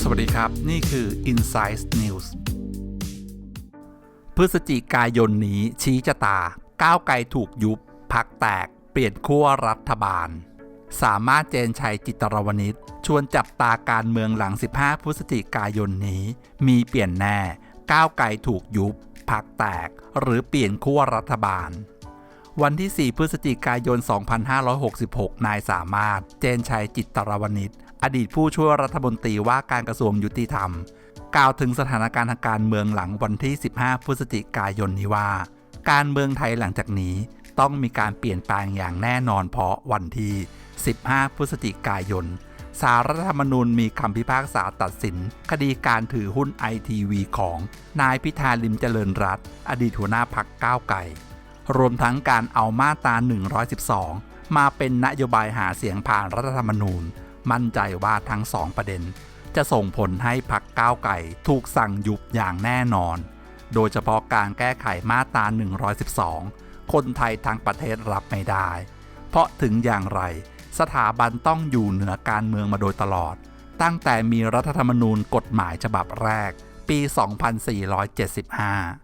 สวัสดีครับ นี่คือ Insight News พฤศจิกายนนี้ชี้ชะตา ก้าวไกลถูกยุบ พักแตก เปลี่ยนขั้วรัฐบาล สามารถเจนชัยจิตรรวนิชชวนจับตาการเมืองหลัง 15 พฤศจิกายนนี้ มีเปลี่ยนแน่ ก้าวไกลถูกยุบ พักแตก หรือเปลี่ยนขั้วรัฐบาล วันที่ 4 พฤศจิกายน 2566 นายสามารถ เจนชัยจิตตรวนิชอดีตผู้ช่วยรัฐมนตรีว่าการกระทรวงยุติธรรม กล่าวถึงสถานการณ์ทางการเมืองหลังวันที่ 15 พฤศจิกายนนี้ว่า การเมืองไทยหลังจากนี้ต้องมีการเปลี่ยนแปลงอย่างแน่นอนเพราะวันที่ 15 พฤศจิกายน สารรัฐธรรมนูญมีคำพิพากษาตัดสิน คดีการถือหุ้นไอทีวีของ นายพิธาลิมเจริญรัตน์อดีตหัวหน้าพักก้าวไก่ รวมทั้งการเอามาตรา 112 มาเป็นนโยบายหาเสียงผ่านรัฐธรรมนูญ มั่นใจว่าทั้งสองประเด็น จะส่งผลให้พักก้าวไก่ถูกสั่งยุบอย่างแน่นอน โดยเฉพาะการแก้ไขมาตรา 112 คนไทยทั้งประเทศรับไม่ได้ เพราะถึงอย่างไร สถาบันต้องอยู่เหนือการเมืองมาโดยตลอด ตั้งแต่มีรัฐธรรมนูญกฎหมายฉบับแรก ปี 2475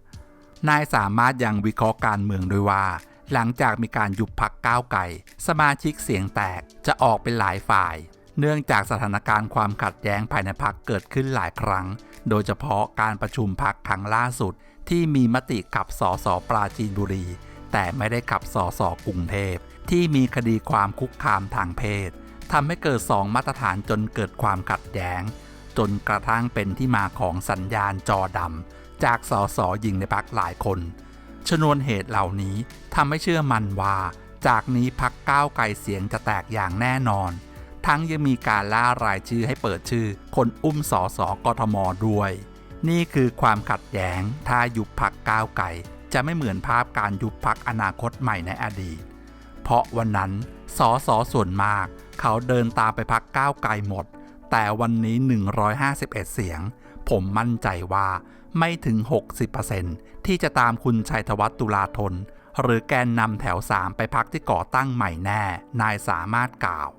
นายสามารถยังวิเคราะห์การเมืองโดยว่า หลังจากมีการยุบพักก้าวไก่สมาชิกเสียงแตกจะออกเป็นหลายฝ่าย เนื่องจากสถานการณ์ความขัดแย้งภายในพักเกิดขึ้นหลายครั้ง โดยเฉพาะการประชุมพักครั้งล่าสุด ที่มีมติขับสสปราจีนบุรี แต่ไม่ได้ขับสสกรุงเทพที่มีคดีความคุกคามทางเพศทำให้เกิดสองมาตรฐานจนเกิดความขัดแย้ง จนกระทั่งเป็นที่มาของสัญญาณจอดำ จากสสหญิงในพักหลายคน ชนวนเหตุเหล่านี้ทำให้เชื่อมั่นว่า จากนี้พักก้าวไกลเสียงจะแตกอย่างแน่นอน ทั้งยังมีการล่ารายชื่อให้เปิดชื่อ คนอุ้มสสกทมด้วย นี่คือความขัดแย้งถ้ายุบพักก้าวไกลจะไม่เหมือนภาพการยุบพักอนาคตใหม่ในอดีต เพราะวันนั้นสสส่วนมาก เขาเดินตามไปพักก้าวไกลหมด แต่วันนี้ 151 เสียง ผมมั่นใจว่าไม่ถึง 60%ที่จะตามคุณชัยธวัฒน์ตุลาธน หรือแกนนำแถว 3 ไปพักที่ก่อตั้งใหม่แน่ นายสามารถกล่าว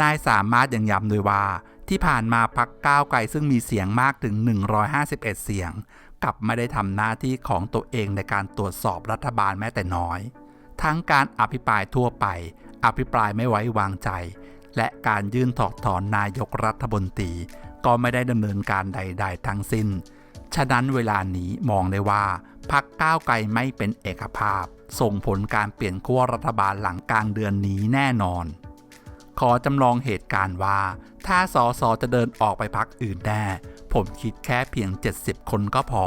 นายสามารถยังย้ำด้วยว่า ที่ผ่านมาพักก้าวไกลซึ่งมีเสียงมากถึง 151 เสียง กลับไม่ได้ทำหน้าที่ของตัวเองในการตรวจสอบรัฐบาลแม้แต่น้อย ทั้งการอภิปรายทั่วไป อภิปรายไม่ไว้วางใจ และการยื่นถอดถอนนายกรัฐมนตรีก็ไม่ได้ดำเนินการใด ๆ ทั้งสิ้น ฉะนั้นเวลานี้มองได้ว่าพักก้าวไกลไม่เป็นเอกภาพ ส่งผลการเปลี่ยนขั้วรัฐบาลหลังกลางเดือนนี้แน่นอน ขอจำลองเหตุการณ์ว่า ถ้าสอสอจะเดินออกไปพักอื่นแน่ผมคิดแค่เพียง 70 คนก็พอ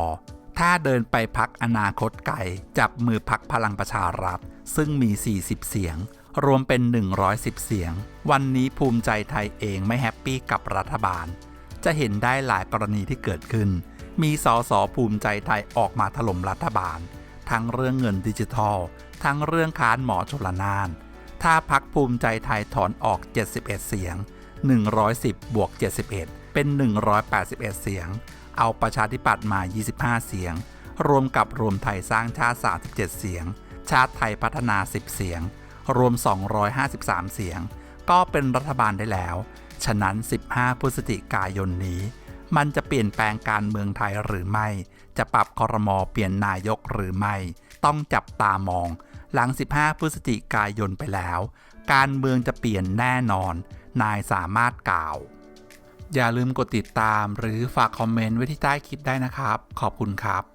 ถ้าเดินไปพักอนาคตไกลจับมือพักพลังประชารัฐ ซึ่งมี 40 เสียง รวมเป็น 110 เสียง วันนี้ภูมิใจไทยเองไม่แฮปปี้กับรัฐบาล จะเห็นได้หลายกรณีที่เกิดขึ้น มีสอสอภูมิใจไทยออกมาถล่มรัฐบาล ทั้งเรื่องเงินดิจิทัล ทั้งเรื่องค้านหมอชลนาน ถ้าพักภูมิใจไทยถอนออก 71 เสียง 110 บวก 71 เป็น 181 เสียง เอาประชาธิปัตย์มา 25 เสียง รวมกับรวมไทยสร้างชาติ 37 เสียง ชาติไทยพัฒนา 10 เสียง รวม 253 เสียง ก็เป็นรัฐบาลได้แล้ว ฉะนั้น 15 พฤศจิกายนนี้ มันจะเปลี่ยนแปลงการเมืองไทยหรือไม่ จะปรับคอรมอเปลี่ยนนายกหรือไม่ ต้องจับตามอง หลัง 15 พฤศจิกายนไปแล้ว การเมืองจะเปลี่ยนแน่นอน นายสามารถกล่าว อย่าลืมกดติดตามหรือฝากคอมเมนต์ไว้ที่ใต้คลิปได้นะครับ ขอบคุณครับ